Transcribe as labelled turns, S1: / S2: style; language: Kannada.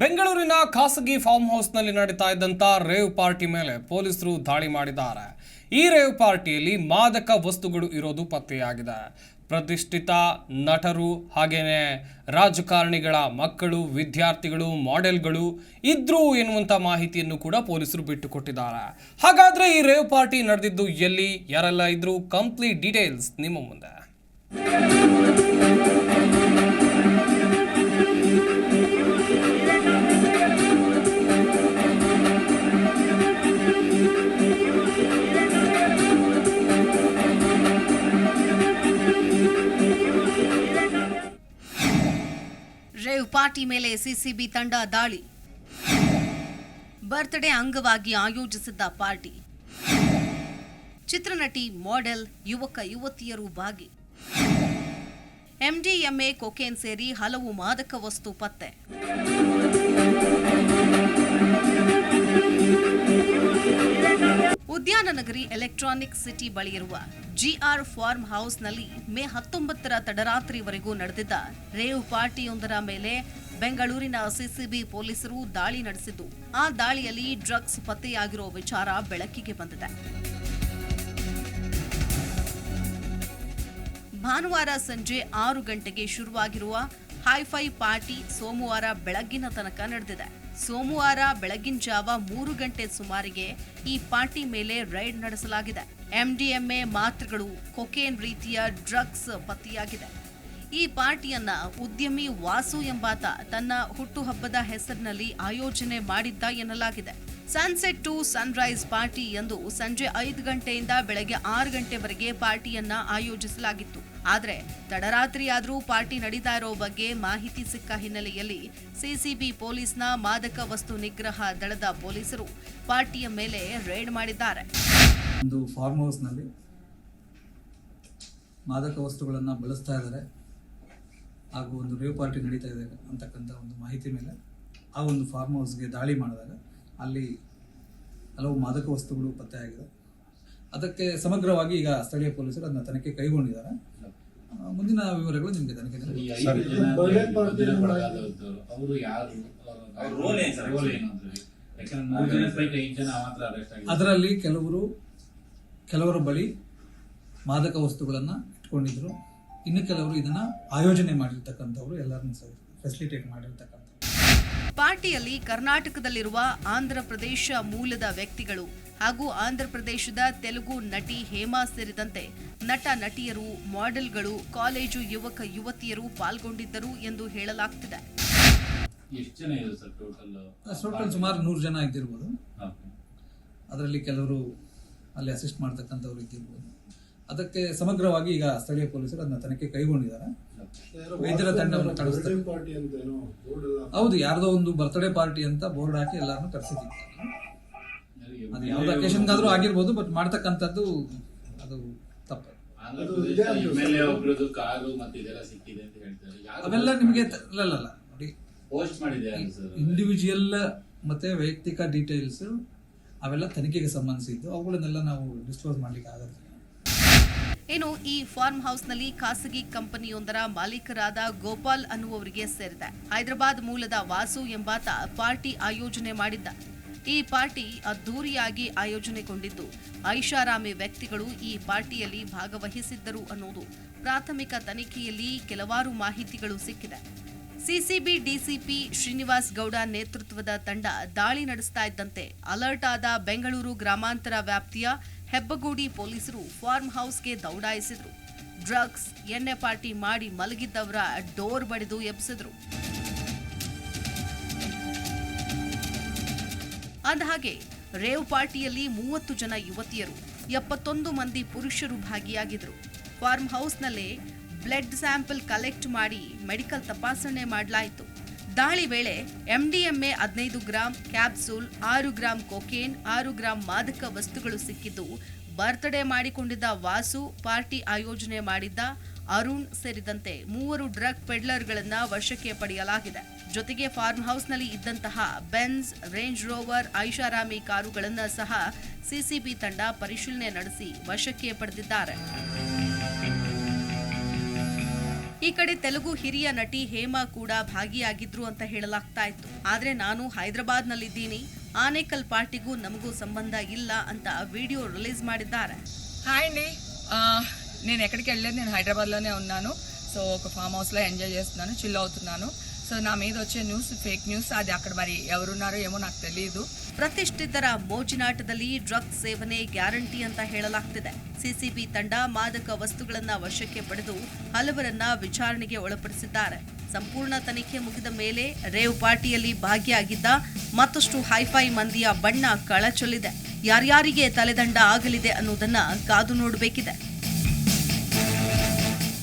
S1: ಬೆಂಗಳೂರಿನ ಖಾಸಗಿ ಫಾರ್ಮ್ ಹೌಸ್ನಲ್ಲಿ ನಡೀತಾ ಇದ್ದಂಥ ರೇವ್ ಪಾರ್ಟಿ ಮೇಲೆ ಪೊಲೀಸರು ದಾಳಿ ಮಾಡಿದ್ದಾರೆ. ಈ ರೇವ್ ಪಾರ್ಟಿಯಲ್ಲಿ ಮಾದಕ ವಸ್ತುಗಳು ಇರೋದು ಪತ್ತೆಯಾಗಿದೆ. ಪ್ರತಿಷ್ಠಿತ ನಟರು ಹಾಗೇನೆ ರಾಜಕಾರಣಿಗಳ ಮಕ್ಕಳು, ವಿದ್ಯಾರ್ಥಿಗಳು, ಮಾಡೆಲ್ಗಳು ಇದ್ರು ಎನ್ನುವಂಥ ಮಾಹಿತಿಯನ್ನು ಕೂಡ ಪೊಲೀಸರು ಬಿಟ್ಟುಕೊಟ್ಟಿದ್ದಾರೆ. ಹಾಗಾದರೆ ಈ ರೇವ್ ಪಾರ್ಟಿ ನಡೆದಿದ್ದು ಎಲ್ಲಿ? ಯಾರೆಲ್ಲ ಇದ್ರು? ಕಂಪ್ಲೀಟ್ ಡೀಟೇಲ್ಸ್ ನಿಮ್ಮ ಮುಂದೆ.
S2: ಪಾರ್ಟಿ ಮೇಲೆ ಸಿಸಿಬಿ ತಂಡ ದಾಳಿ. ಬರ್ತ್ಡೇ ಅಂಗವಾಗಿ ಆಯೋಜಿಸಿದ್ದ ಪಾರ್ಟಿ. ಚಿತ್ರನಟಿ, ಮಾಡೆಲ್, ಯುವಕ, ಯುವತಿಯರು ಭಾಗಿ. ಎಂಡಿಎಂಎ ಕೊಕೇನ್ ಸೇರಿ ಹಲವು ಮಾದಕ ವಸ್ತು ಪತ್ತೆ. ಎಲೆಕ್ಟ್ರಾನಿಕ್ ಸಿಟಿ ಬಳಿಯಿರುವ ಜಿಆರ್ ಫಾರ್ಮ್ ಹೌಸ್ನಲ್ಲಿ ಮೇ ಹತ್ತೊಂಬತ್ತರ ತಡರಾತ್ರಿವರೆಗೂ ನಡೆದಿದ್ದ ರೇವ್ ಪಾರ್ಟಿಯೊಂದರ ಮೇಲೆ ಬೆಂಗಳೂರಿನ ಸಿಸಿಬಿ ಪೊಲೀಸರು ದಾಳಿ ನಡೆಸಿದ್ದು, ಆ ದಾಳಿಯಲ್ಲಿ ಡ್ರಗ್ಸ್ ಪತ್ತೆಯಾಗಿರೋ ವಿಚಾರ ಬೆಳಕಿಗೆ ಬಂದಿದೆ. ಭಾನುವಾರ ಸಂಜೆ ಆರು ಗಂಟೆಗೆ ಶುರುವಾಗಿರುವ ಹೈಫೈ ಪಾರ್ಟಿ ಸೋಮವಾರ ಬೆಳಗ್ಗಿನ ತನಕ ನಡೆದಿದೆ. ಸೋಮವಾರ ಬೆಳಗಿನ ಜಾವ ಮೂರು ಗಂಟೆ ಸುಮಾರಿಗೆ ಈ ಪಾರ್ಟಿ ಮೇಲೆ ರೈಡ್ ನಡೆಸಲಾಗಿದೆ. ಎಂಡಿಎಂಎ ಮಾತ್ರೆಗಳು ಕೊಕೇನ್ ರೀತಿಯ ಡ್ರಗ್ಸ್ ಪತ್ತೆಯಾಗಿದೆ. ಈ ಪಾರ್ಟಿಯನ್ನ ಉದ್ಯಮಿ ವಾಸು ಎಂಬಾತ ತನ್ನ ಹುಟ್ಟುಹಬ್ಬದ ಹೆಸರಿನಲ್ಲಿ ಆಯೋಜನೆ ಮಾಡಿದ್ದ ಎನ್ನಲಾಗಿದೆ. ಸನ್ಸೆಟ್ ಟು ಸನ್ರೈಸ್ ಪಾರ್ಟಿ ಎಂದು ಸಂಜೆ ಐದು ಗಂಟೆಯಿಂದ ಬೆಳಗ್ಗೆ ಆರು ಗಂಟೆವರೆಗೆ ಪಾರ್ಟಿಯನ್ನ ಆಯೋಜಿಸಲಾಗಿತ್ತು. ಆದರೆ ತಡರಾತ್ರಿಯಾದರೂ ಪಾರ್ಟಿ ನಡೀತಾ ಇರೋ ಬಗ್ಗೆ ಮಾಹಿತಿ ಸಿಕ್ಕ ಹಿನ್ನೆಲೆಯಲ್ಲಿ ಸಿಸಿಬಿ ಪೊಲೀಸ್ನ ಮಾದಕ ವಸ್ತು ನಿಗ್ರಹ ದಳದ ಪೊಲೀಸರು ಪಾರ್ಟಿಯ ಮೇಲೆ ರೇಡ್ ಮಾಡಿದ್ದಾರೆ.
S3: ಒಂದು ಫಾರ್ಮ್ ಹೌಸ್ನಲ್ಲಿ ಮಾದಕ ವಸ್ತುಗಳನ್ನು ಬಳಸ್ತಾ ಇದ್ದಾರೆ. ಹಾಗೂ ಒಂದು ರೇವ್ ಪಾರ್ಟಿ ನಡೀತಾ ಇದೆ ಅಂತಕ್ಕಂಥ ಒಂದು ಮಾಹಿತಿ ಮೇಲೆ ಆ ಒಂದು ಫಾರ್ಮ್ ಹೌಸ್ಗೆ ದಾಳಿ ಮಾಡಿದಾಗ ಅಲ್ಲಿ ಹಲವು ಮಾದಕ ವಸ್ತುಗಳು ಪತ್ತೆಯಾಗಿದೆ ಅದಕ್ಕೆ ಸಮಗ್ರವಾಗಿ ಈಗ ಸ್ಥಳೀಯ ಪೊಲೀಸರು ಅದನ್ನ ತನಿಖೆ ಕೈಗೊಂಡಿದ್ದಾರೆ. ಮುಂದಿನ ವಿವರಗಳು ನಿಮಗೆ
S4: ಬಂಧನಕ್ಕೊಳಗಾದವರು ಅವರು ಯಾರು?
S5: ಅವ್ರ role ಏನ್ sir?
S4: ರೋಲ್ ಏನು ಅಂತ ಹೇಳಿ ಯಾಕಂದ್ರೆ ಮೂರು ಜನ ಪೈಕಿ ಜನ ಮಾತ್ರ ಅರೆಸ್ಟ್ ಆಗಿದೆ
S3: ಅದರಲ್ಲಿ ಕೆಲವರು ಕೆಲವರ ಬಳಿ ಮಾದಕ ವಸ್ತುಗಳನ್ನು ಇಟ್ಕೊಂಡಿದ್ರು. ಇನ್ನು ಕೆಲವರು ಇದನ್ನ ಆಯೋಜನೆ ಮಾಡಿರ್ತಕ್ಕಂಥವ್ರು ಎಲ್ಲರನ್ನು ಸಹ ಫೆಸಿಲಿಟೇಟ್ ಮಾಡಿರ್ತಕ್ಕಂಥ
S2: ಪಾರ್ಟಿಯಲ್ಲಿ ಕರ್ನಾಟಕದಲ್ಲಿರುವ ಆಂಧ್ರ ಪ್ರದೇಶ ಮೂಲದ ವ್ಯಕ್ತಿಗಳು. ಹಾಗೂ ಆಂಧ್ರ ಪ್ರದೇಶದ ತೆಲುಗು ನಟಿ ಹೇಮಾ ಸೇರಿದಂತೆ ನಟ ನಟಿಯರು ಮಾಡೆಲ್ಗಳು ಕಾಲೇಜು ಯುವಕ ಯುವತಿಯರು ಪಾಲ್ಗೊಂಡಿದ್ದರು ಎಂದು ಹೇಳಲಾಗ್ತಿದೆ.
S4: ಎಷ್ಟು ಜನ ಇದೆ ಸರ್ ಟೋಟಲ್?
S3: ಟೋಟಲ್ ಸುಮಾರು ನೂರು ಜನ ಇದ್ದಿರ್ಬೋದು. ಅದರಲ್ಲಿ ಕೆಲವರು ಅಲ್ಲಿ ಅಸಿಸ್ಟ್ ಮಾಡ್ತಕ್ಕಂಥವ್ರು ಇದ್ದಿರ್ಬೋದು. ಅದಕ್ಕೆ ಸಮಗ್ರವಾಗಿ ಈಗ ಸ್ಥಳೀಯ ಪೊಲೀಸರು ಅದನ್ನ ತನಿಖೆ ಕೈಗೊಂಡಿದ್ದಾರೆ. ವೈದ್ಯರ ತಂಡವನ್ನು ಕಳಿಸ್ತಾರೆ
S6: ಪಾರ್ಟಿ ಅಂತ ಏನೋ ಬೋರ್ಡ್ ಎಲ್ಲ
S3: ಹೌದು ಯಾರ್ದೋ ಒಂದು ಬರ್ತ್ಡೇ ಪಾರ್ಟಿ ಅಂತ ಬೋರ್ಡ್ ಹಾಕಿ ಎಲ್ಲರನ್ನು ಕರೆಸಿದ್ದೀವಿ. ಅದು ಯಾವ್ದು ಅಕೇಶನ್ಗಾದ್ರೂ ಆಗಿರ್ಬೋದು ಬಟ್ ಮಾಡ್ತಕ್ಕಂಥದ್ದು ಅದು ತಪ್ಪು.
S4: Andhra Pradesh M L car ಮತ್ತೆ ಇದೆಲ್ಲ ಸಿಕ್ಕಿದೆ ಅಂತ ಹೇಳ್ತಾರೆ.
S3: ಅವೆಲ್ಲ ನಿಮಗೆ ನೋಡಿ.
S4: ಪೋಸ್ಟ್ ಮಾಡಿದೆ ಸರ್?
S3: ಇಂಡಿವಿಜುವಲ್ ಮತ್ತೆ ವೈಯಕ್ತಿಕ ಡೀಟೇಲ್ಸ್ ಅವೆಲ್ಲ ತನಿಖೆಗೆ ಸಂಬಂಧಿಸಿದ್ದು. ಅವುಗಳನ್ನೆಲ್ಲ ನಾವು ಡಿಸ್ಕ್ಲೋಸ್ ಮಾಡ್ಲಿಕ್ಕೆ ಆಗಲ್ಲ.
S2: ಏನು ಈ ಫಾರ್ಮ್ ಹೌಸ್ನಲ್ಲಿ ಖಾಸಗಿ ಕಂಪನಿಯೊಂದರ ಮಾಲೀಕರಾದ ಗೋಪಾಲ್ ಅನ್ನುವವರಿಗೆ ಸೇರಿದೆ. ಹೈದರಾಬಾದ್ ಮೂಲದ ವಾಸು ಎಂಬಾತ ಪಾರ್ಟಿ ಆಯೋಜನೆ ಮಾಡಿದ್ದ. ಈ ಪಾರ್ಟಿ ಅದ್ದೂರಿಯಾಗಿ ಆಯೋಜನೆಗೊಂಡಿದ್ದು. ಐಷಾರಾಮಿ ವ್ಯಕ್ತಿಗಳು ಈ ಪಾರ್ಟಿಯಲ್ಲಿ ಭಾಗವಹಿಸಿದ್ದರು ಅನ್ನೋದು ಪ್ರಾಥಮಿಕ ತನಿಖೆಯಲ್ಲಿ ಕೆಲವಾರು ಮಾಹಿತಿಗಳು ಸಿಕ್ಕಿದೆ. ಸಿಸಿಬಿ ಡಿಸಿಪಿ ಶ್ರೀನಿವಾಸ್ ಗೌಡ ನೇತೃತ್ವದ ತಂಡ ದಾಳಿ ನಡೆಸ್ತಾ ಇದ್ದಂತೆ ಅಲರ್ಟ್ ಆದ ಬೆಂಗಳೂರು ಗ್ರಾಮಾಂತರ ವ್ಯಾಪ್ತಿಯ ಹೆಬ್ಬಗೂಡಿ ಪೊಲೀಸರು ಫಾರ್ಮ್ ಹೌಸ್ಗೆ ದೌಡಾಯಿಸಿದ್ರು. ಡ್ರಗ್ಸ್, ಎಣ್ಣೆ ಪಾರ್ಟಿ ಮಾಡಿ ಮಲಗಿದ್ದವರ ಡೋರ್ ಬಡಿದು ಎಬ್ಸಿದ್ರು ಅಂದಹಾಗೆ ರೇವ್ ಪಾರ್ಟಿಯಲ್ಲಿ ಮೂವತ್ತು ಜನ ಯುವತಿಯರು, ಎಪ್ಪತ್ತೊಂದು ಮಂದಿ ಪುರುಷರು ಭಾಗಿಯಾಗಿದ್ದರು ಫಾರ್ಮ್ ಹೌಸ್ನಲ್ಲೇ ಬ್ಲಡ್ ಸ್ಯಾಂಪಲ್ ಕಲೆಕ್ಟ್ ಮಾಡಿ ಮೆಡಿಕಲ್ ತಪಾಸಣೆ ಮಾಡಲಾಯಿತು. ದಾಳಿ ವೇಳೆ ಎಂಡಿಎಂಎ ಹದಿನೈದು ಗ್ರಾಂ ಕ್ಯಾಪ್ಸೂಲ್, ಆರು ಗ್ರಾಂ ಕೊಕೇನ್, ಆರು ಗ್ರಾಂ ಮಾದಕ ವಸ್ತುಗಳು ಸಿಕ್ಕಿದ್ದು ಬರ್ತ್ಡೇ ಮಾಡಿಕೊಂಡಿದ್ದ ವಾಸು ಪಾರ್ಟಿ ಆಯೋಜನೆ ಮಾಡಿದ್ದ ಅರುಣ್ ಸೇರಿದಂತೆ ಮೂವರು ಡ್ರಗ್ ಪೆಡ್ಲರ್ಗಳನ್ನು ವಶಕ್ಕೆ ಪಡೆಯಲಾಗಿದೆ. ಜೊತೆಗೆ ಫಾರ್ಮ್ ಹೌಸ್ನಲ್ಲಿ ಇದ್ದಂತಹ ಬೆನ್ಸ್, ರೇಂಜ್ ರೋವರ್ ಐಷಾರಾಮಿ ಕಾರುಗಳನ್ನು ಸಹ ಸಿಸಿಬಿ ತಂಡ ಪರಿಶೀಲನೆ ನಡೆಸಿ ವಶಕ್ಕೆ ಪಡೆದಿದ್ದಾರೆ. ಈ ಕಡೆ ತೆಲುಗು ಹಿರಿಯ ನಟಿ ಹೇಮಾ ಕೂಡ ಭಾಗಿಯಾಗಿದ್ರು ಅಂತ ಹೇಳಲಾಗ್ತಾ ಇತ್ತು. ಆದ್ರೆ ನಾನು ಹೈದರಾಬಾದ್ನಲ್ಲಿದ್ದೀನಿ. ಆನೇಕಲ್ ಪಾರ್ಟಿಗೂ ನಮಗೂ ಸಂಬಂಧ ಇಲ್ಲ ಅಂತ ವಿಡಿಯೋ ರಿಲೀಸ್ ಮಾಡಿದ್ದಾರೆ.
S5: ಹಾಯ್ నేను ఎక్కడికి వెళ్ళలేదు నేను హైదరాబాద్లోనే ఉన్నాను సో ఒక ఫామ్ హౌస్లో ఎంజాయ్ చేస్తున్నాను చిల్ అవుతున్నాను సో నా మీద వచ్చే న్యూస్ ఫేక్ న్యూస్ అది అక్కడ మరి ఎవరున్నారో ఏమో నాకు తెలియదు
S2: ಪ್ರತಿಷ್ಠಿತರ ಮೋಜಿನಾಟದಲ್ಲಿ ಡ್ರಗ್ಸ್ ಸೇವನೆ ಗ್ಯಾರಂಟಿ ಅಂತ ಹೇಳಲಾಗ್ತಿದೆ ಸಿಸಿಬಿ ತಂಡ ಮಾದಕ ವಸ್ತುಗಳನ್ನ ವಶಕ್ಕೆ ಪಡೆದು ಹಲವರನ್ನ ವಿಚಾರಣೆಗೆ ಒಳಪಡಿಸಿದ್ದಾರೆ ಸಂಪೂರ್ಣ ತನಿಖೆ ಮುಗಿದ ಮೇಲೆ ರೇವ್ ಪಾರ್ಟಿಯಲ್ಲಿ ಭಾಗಿಯಾಗಿದ್ದ ಮತ್ತಷ್ಟು ಹೈಫೈ ಮಂದಿಯ ಬಣ್ಣ ಕಳಚೊಲ್ಲಿದೆ ಯಾರ್ಯಾರಿಗೆ ತಲೆದಂಡ ಆಗಲಿದೆ ಅನ್ನೋದನ್ನ ಕಾದು ನೋಡಬೇಕಿದೆ